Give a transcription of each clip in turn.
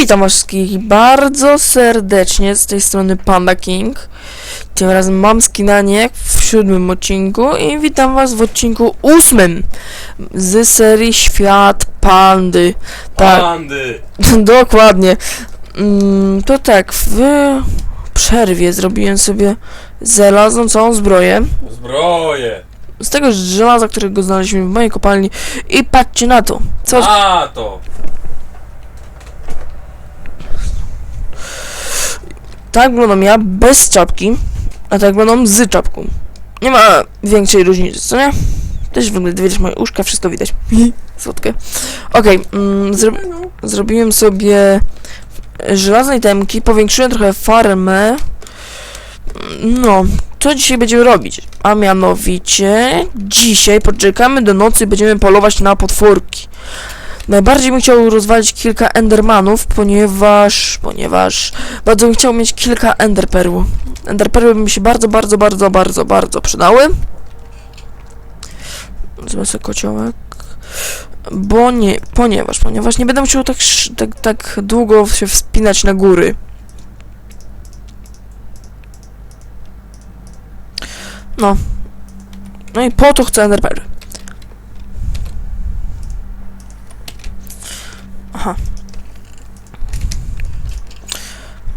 Witam wszystkich bardzo serdecznie z tej strony Panda King. Tym razem mam skinanie w siódmym odcinku i witam was w odcinku ósmym z serii Świat Pandy. Tak, Pandy! dokładnie. Mm, to tak, w przerwie zrobiłem sobie żelazną całą zbroję. Zbroje! Z tego żelaza, którego znaleźliśmy w mojej kopalni. I patrzcie na to. Co A to! Tak wyglądam ja bez czapki, a tak wyglądam z czapką. Nie ma większej różnicy, co nie? Też w ogóle widać moje uszka, wszystko widać. Słodkie. Okej, mm, zro zrobiłem sobie żelazne itemki, powiększyłem trochę farmę. No, co dzisiaj będziemy robić? A mianowicie, dzisiaj poczekamy do nocy będziemy polować na potworki. Najbardziej bym chciał rozwalić kilka endermanów, ponieważ, ponieważ bardzo bym chciał mieć kilka enderperł. Enderperły by mi się bardzo, bardzo, bardzo, bardzo, bardzo przydały. Wezmę kociołek. Bo nie, ponieważ, ponieważ nie będę musiał tak, tak, tak długo się wspinać na góry. No. No i po to chcę enderperły. Aha.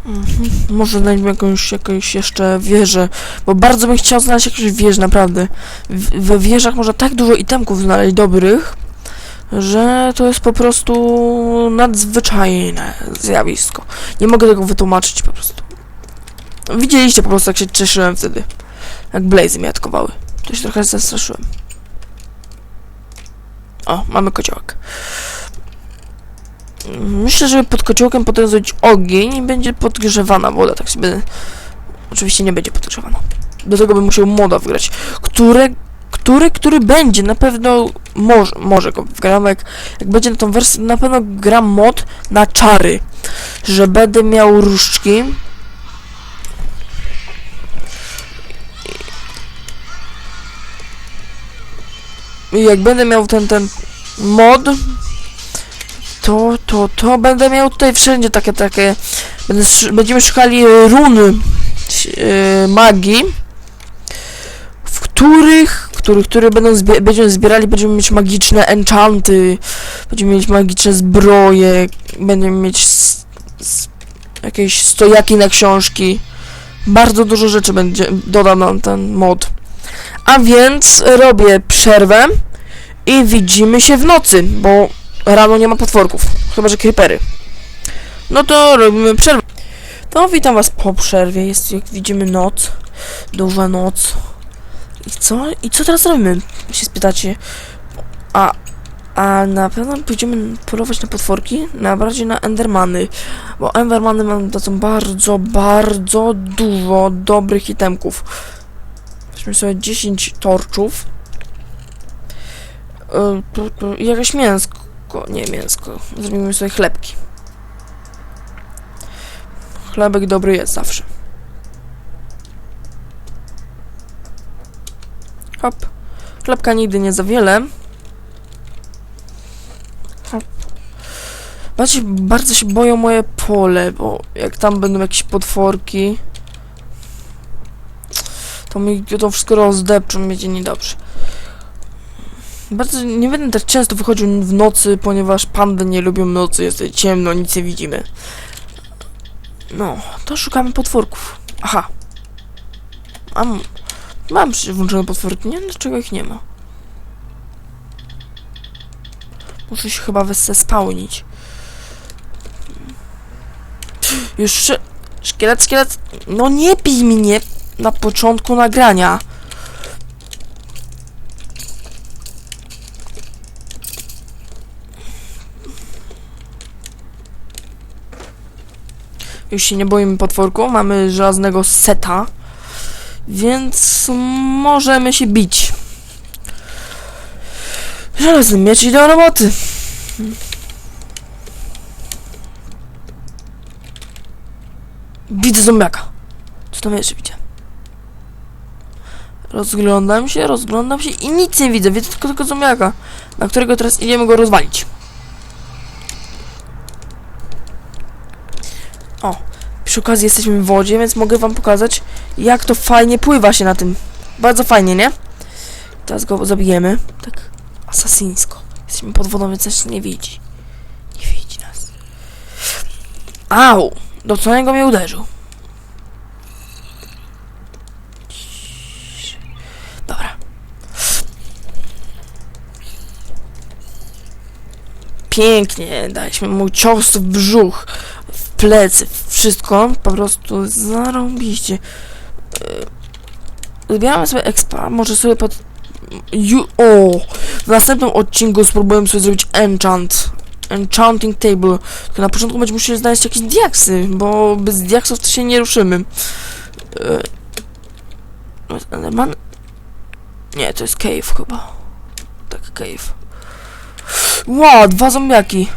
Mhm. Może znajdziemy jakąś, jakąś jeszcze wieżę, bo bardzo bym chciał znaleźć jakąś wieżę, naprawdę. We wieżach można tak dużo itemków znaleźć dobrych, że to jest po prostu nadzwyczajne zjawisko. Nie mogę tego wytłumaczyć po prostu. Widzieliście po prostu, jak się cieszyłem wtedy. Jak blazy mnie atakowały. To się trochę zastraszyłem. O, mamy kociołek. Myślę, że pod kociołkiem potem zrobić ogień i będzie podgrzewana woda, tak sobie... Oczywiście nie będzie podgrzewana. Do tego bym musiał moda wgrać, które, który, który będzie, na pewno może, może go wgram, jak, jak będzie na tą wersję, na pewno gram mod na czary, że będę miał różdżki. I jak będę miał ten, ten mod, to, to, to będę miał tutaj wszędzie takie, takie, będziemy szukali e, run e, magii, w których, których, które będą zbie będziemy zbierali, będziemy mieć magiczne enchanty, będziemy mieć magiczne zbroje, będziemy mieć jakieś stojaki na książki, bardzo dużo rzeczy będzie, doda nam ten mod. A więc robię przerwę i widzimy się w nocy, bo Rano nie ma potworków, chyba że creepery. No to robimy przerwę. To witam was po przerwie, jest jak widzimy noc, duża noc. I co? I co teraz robimy? Się spytacie. A, a na pewno pójdziemy polować na potworki, na bardziej na endermany, bo endermany mam dadzą bardzo, bardzo dużo dobrych itemków. Weźmy sobie 10 torczów. Y, tu, tu, I jakieś mięsko mięsko, nie mięsko. Zrobimy sobie chlebki. Chlebek dobry jest zawsze. Hop. Chlebka nigdy nie za wiele. Hop. Znaczy, bardzo się boją moje pole, bo jak tam będą jakieś potworki, to mi to wszystko rozdepczą, będzie niedobrze. Bardzo nie będę tak często wychodził w nocy, ponieważ pandy nie lubią nocy, jest ciemno, nic nie widzimy. No, to szukamy potworków. Aha. Mam, mam przecież włączone potworki, nie dlaczego ich nie ma. Muszę się chyba. Już szy- Szkielet, szkielet. No nie bij mnie na początku nagrania. Już się nie boimy potworku, mamy żelaznego seta, więc możemy się bić. Żelazny miecz i do roboty. Widzę zombiaka. Co tam jeszcze widzę? Rozglądam się, rozglądam się i nic nie widzę. Widzę tylko tego zombiaka, na którego teraz idziemy go rozwalić. Przy okazji jesteśmy w wodzie, więc mogę wam pokazać, jak to fajnie pływa się na tym. Bardzo fajnie, nie? Teraz go zabijemy. Tak asasyńsko. Jesteśmy pod wodą, więc nas nie widzi. Nie widzi nas. Au! Do co mnie uderzył? Dobra. Pięknie, daliśmy mu cios w brzuch, w plecy, wszystko. Po prostu zarąbiście. Yy, Zbieramy sobie expa, może sobie pod... Ju o! W następnym odcinku spróbujemy sobie zrobić enchant. Enchanting table. Tylko na początku będziemy musieli znaleźć jakieś diaksy, bo bez diaksów to się nie ruszymy. Yy, Enderman? Nie, to jest cave chyba. Tak, cave. Ła, dwa zombiaki.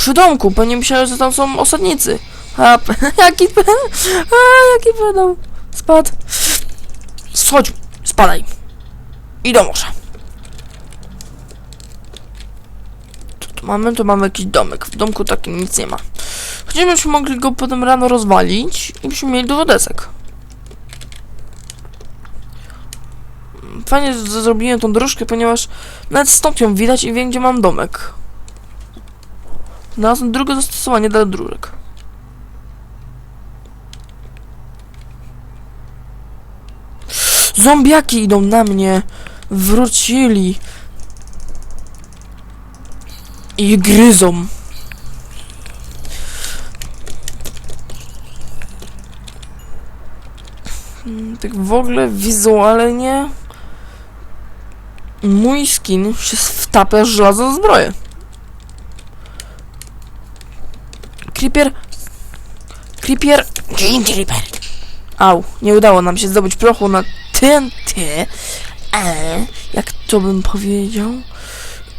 Przy domku, pewnie myślałem, że tam są osadnicy. A, jaki. A, jaki pedał. Spadł. Schodź, spadaj. I do morza. Co tu mamy? Tu mamy jakiś domek. W domku takim nic nie ma. Chociażbyśmy mogli go potem rano rozwalić i byśmy mieli dużo desek. Fajnie, że zrobiłem tą dróżkę, ponieważ nawet stąd ją widać i wiem, gdzie mam domek. Znalazłem drugie zastosowanie dla dróżek. Zombiaki idą na mnie. Wrócili. I gryzą. Mm, Tak w ogóle wizualnie mój skin się wtapia w żelazną zbroję. Creeper. Creeper. Creeper. Au, nie udało nam się zdobyć prochu na TNT. Ale, jak to bym powiedział?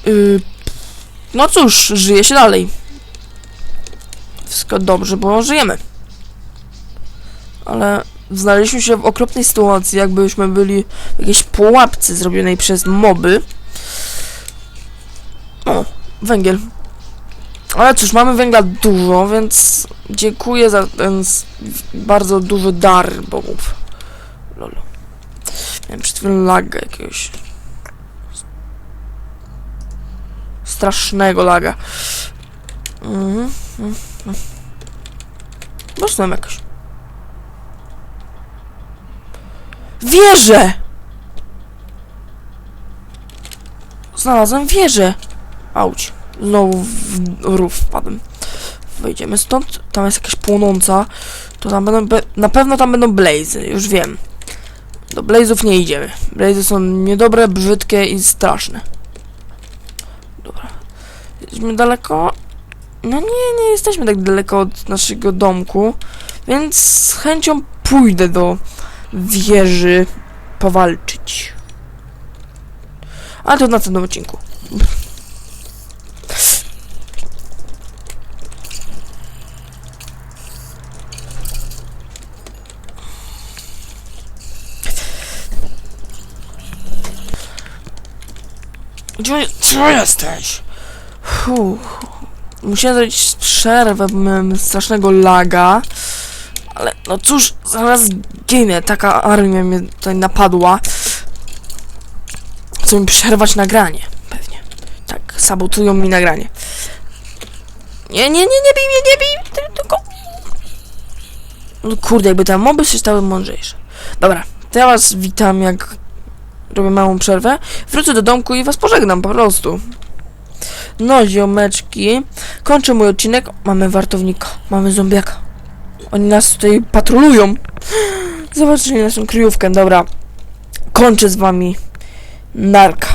Yy, no cóż, żyje się dalej. Wszystko dobrze, bo żyjemy. Ale znaleźliśmy się w okropnej sytuacji, jakbyśmy byli w jakiejś pułapce zrobionej przez moby. O, węgiel. Ale cóż, mamy węgla dużo, więc dziękuję za ten bardzo duży dar bogów. Lol. Miałem przed chwilą laga jakiegoś. Strasznego laga. Mhm. mhm, mhm. Można jakoś. Wieżę! Znalazłem wieżę. Auć. Znowu w rów wpadłem. Wejdziemy stąd. Tam jest jakaś płonąca. To tam będą... Na pewno tam będą blazy. Już wiem. Do blazów nie idziemy. Blazy są niedobre, brzydkie i straszne. Dobra. Jesteśmy daleko. No nie, nie jesteśmy tak daleko od naszego domku. Więc z chęcią pójdę do wieży powalczyć. Ale to w następnym odcinku. Gdzie, co jesteś? Fuh. Musiałem zrobić przerwę, bo miałem strasznego laga. Ale no cóż, zaraz ginę. Taka armia mnie tutaj napadła. Chcą mi przerwać nagranie. Pewnie. Tak, sabotują mi nagranie. Nie, nie, nie, nie bij mnie, nie bij! ty- Tylko... No kurde, jakby te moby się stały mądrzejsze. Dobra, was witam, jak robię małą przerwę. Wrócę do domku i was pożegnam po prostu. No, ziomeczki. Kończę mój odcinek. Mamy wartownika, mamy zombiaka. Oni nas tutaj patrolują. Zobaczyli naszą kryjówkę, dobra. Kończę z wami. Narka.